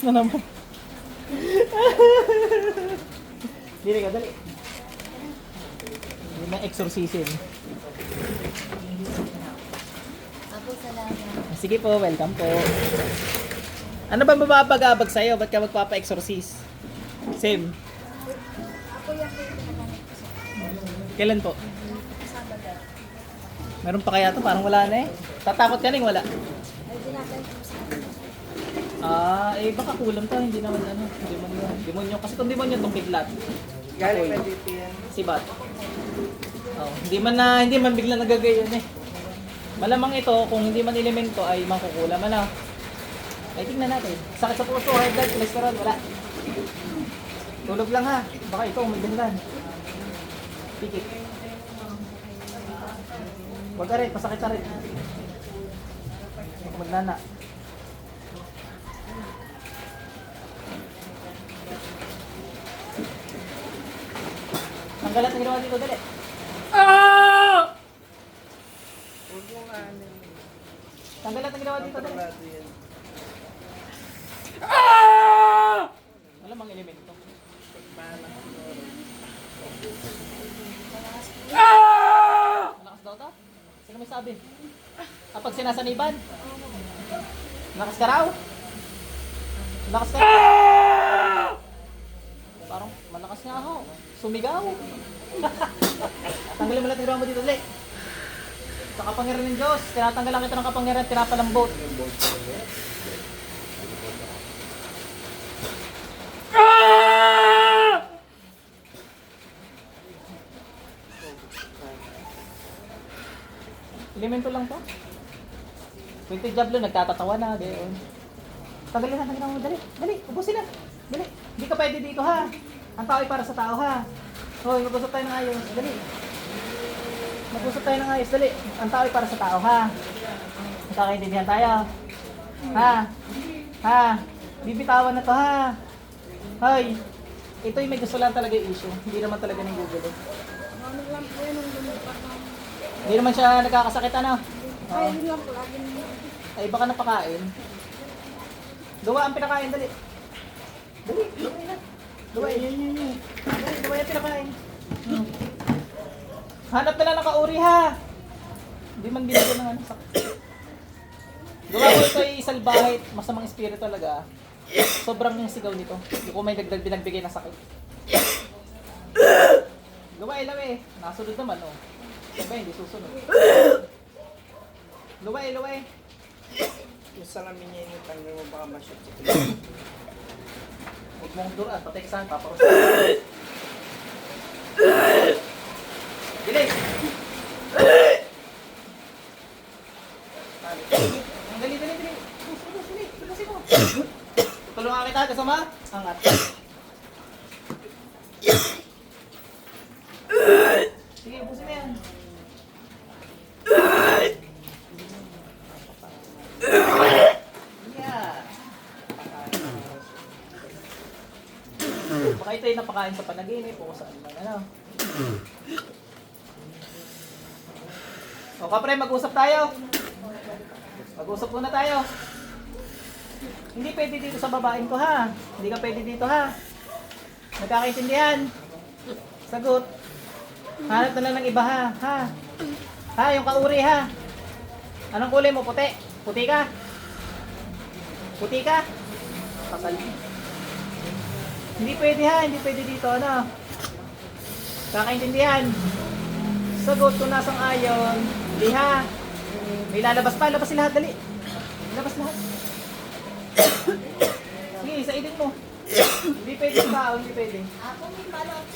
exorcist na naman. Dili ka, dali. Hindi na exorcism. Ako salamat. Sige po, welcome po. Ano ba mababagabag sa'yo? Ba't ka magpapa-exorcise? Same. Ako yung Kailan po? Meron pa kaya to? Parang wala na eh. Tatakot ka ning wala. Ay, ginagay ko sa akin. Ah, eh baka kulang to. Hindi naman ano. Demonyo. Demonyo. Kasi kung demonyo itong kidlat. Galing na dito yan. Si Bat. Oh, hindi man na hindi man bigla nagagayon eh. Malamang ito kung hindi man elemento ay mangkukulam ano. Ay tingnan natin. Sakit sa puso, high blood, cholesterol, wala. Tulog lang ha. Baka ikaw magdandan. Pikit. Huwag ka rin, pasakit ka rin. Huwag magnana. Tanggalat na ginawa dito, dali. Huwag mo nga ano yun. Tanggalat na ginawa dito, dali. Kontrolado yan. Malamang elemento. Pagpala. Malakas daw to? Sino may sabi? Kapag sinasaniban? Lakas ka raw? Lakas ka Parang malakas nga ako. Sumigaw. Tanggalin mo lang tigran mo dito ulit. Sa kapangyarihan ng Diyos, tinatanggalan kita ng kapangyarihan at pinapalambot. Elemento lang to. Kwento Diablo, nagtatatawa na. Gayon. Tagalin na, tagalin mo. Dali, dali, ubusin na. Dali. Hindi ka pwede dito ha. Ang tao ay para sa tao ha. Hoy, mag-usap tayo ng ayos. Dali. Mag-usap tayo ng ayos. Dali. Ang tao ay para sa tao ha. Magkakaintindihan tayo. Ha? Ha? Bibitawan na to ha. Hoy. Ito yung may gusto lang talaga yung issue. Hindi naman talaga ng Google. eh. Ano lang po yun ang lumipat ng... Hindi naman siya nagkakasakit ano. Ay, yun lang po lagi. Ay, baka napakain. Luwa ang pinakain, dali. Dali, Luwa, yun, yun, yun. Luwa yung pinakain. Hmm. Hanap na lang ng kauri, ha. Hindi man binigyan ng ano. Gawa ko ito ay salbahe, masamang espiritu talaga. Sobrang yung sigaw nito. Hindi ko may dagdag binagbigay na sakit. Luwa, ilaw eh. Nasunod naman, oh. Sabi, hindi susunod. Luwa, luwa eh. Yung salamin niya yung tanggal mo baka ma-shoot Huwag mong duran, patay ka saan, paparos. Ang dali, dali, dali. Bus, dali. Bilusin mo. Tulungan kita, kasama? Angat. Sige, ubusin mo yan. Yeah. Napakain sa panaginip o kung saan ano. O kapre, mag-usap tayo. Mag-usap muna tayo. Hindi pwede dito sa babaeng ko ha. Hindi ka pwede dito ha. Nagkakaintindihan. Sagot. Hanap na lang ng iba ha. Ha? Ha, yung kauri ha. Anong kulay mo? Puti? Puti ka? Puti ka? Kasal. Hindi pwede ha, hindi pwede dito, ano? Kakaintindihan. Sagot kung nasang ayon, hindi ha. May lalabas pa, labas lahat, dali. Labas lahat. Sige, sa edit mo. Hindi pwede sa tao, hindi pwede. Ako may follow-up.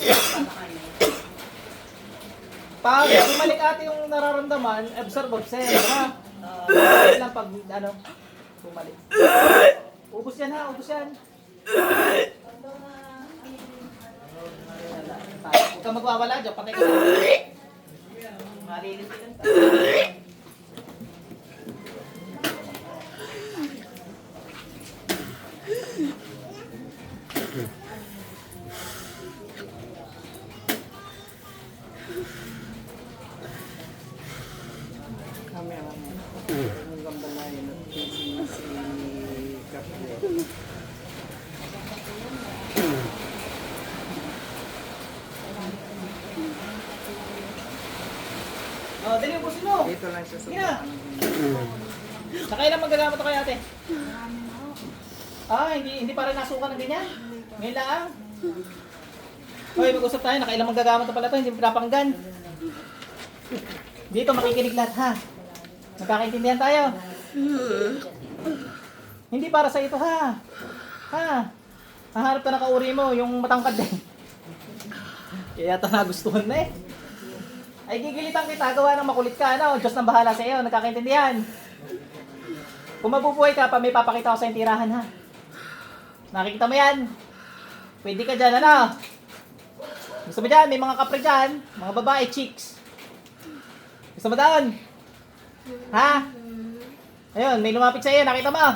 Pag bumalik ate yung nararamdaman, absorb, observe, ha? Uh, lang pag, ano, bumalik. Ubus yan ha, ubus yan. Huwag ka magwawala dyan, patay ka. Malinis ka lang. Kami ang Ang gambalayan at si si Kapre. Dali, ubusin mo. Dito lang siya sa Sige na. Nakailan magagamit ito kay ate? Ah, hindi hindi para nasukan ng ganyan. Ngayon lang. Hoy, mag-usap tayo. Nakailang magagamit na pala ito. Hindi mo pinapanggan. Dito, makikinig lahat ha. Magkakaintindihan tayo. Hindi para sa ito ha. Ha. Hahanap ka na kauri mo, yung matangkad din. Kaya ito nagustuhan na eh. Ay gigilitan kita, gawa ng makulit ka, ano? Diyos nang bahala sa iyo, nagkakaintindihan. Kung mabubuhay ka pa, may papakita ko sa tirahan ha. Nakikita mo yan? Pwede ka dyan, ano? Gusto mo dyan? May mga kapre dyan. Mga babae, chicks. Gusto mo doon? Ha? Ayun, may lumapit sa iyo, nakita mo?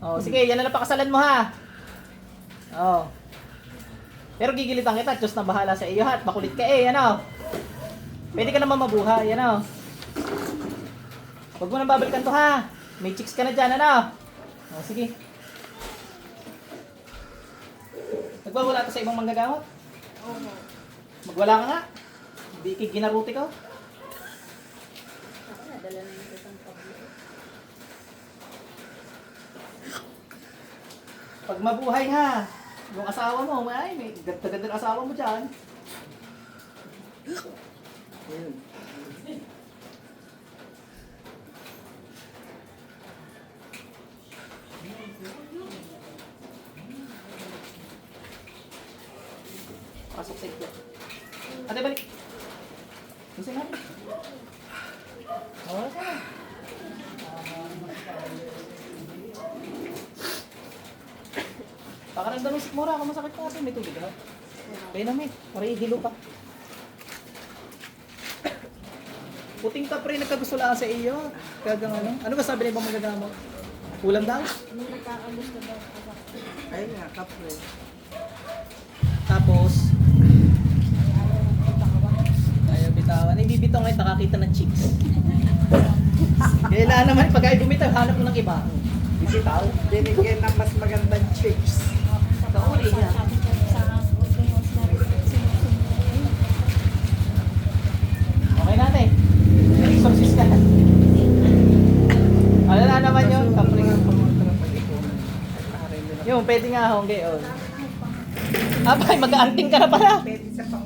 Oh, sige, yan na lang pakasalan mo ha. Oh. Pero gigilitan kita, Diyos na bahala sa iyo ha, at makulit ka eh, ano? Pwede ka naman mabuhay, ano? Huwag mo nang babalikan to ha. May chicks ka na dyan, ano? Oh, sige. Nagwawala ka sa ibang manggagamot? Oo. Magwala ka nga. Hindi kay ginaruti ko. Ako nadala na yung isang pablo. Pag mabuhay ha, yung asawa mo, ay, may ganda-ganda asawa mo dyan. Yun. Pasok sa iklo. Ate, balik. Isa nga. Wala ka na. Pakaramdam ng sikmura, kung masakit ka ate, may tubig ka. Kaya na may, para ihilo pa. Puting ka pre, nagkagustulaan sa iyo. Kagang ano? Ano ba sabi ni ibang magagamot? Ulam daw? Nagkakagusto daw. Ayun nga, kapre. Tapos, ayaw bitawan. Ay, bibitaw ngayon, nakakita ng chicks. Kailangan naman, pag ay bumitaw, hanap mo ng iba. Bibitaw. Binigyan ng mas magandang chicks. Kauli niya. Pwede nga hong gayon. Abay, mag-aanting ka na pala. Pwede sa pang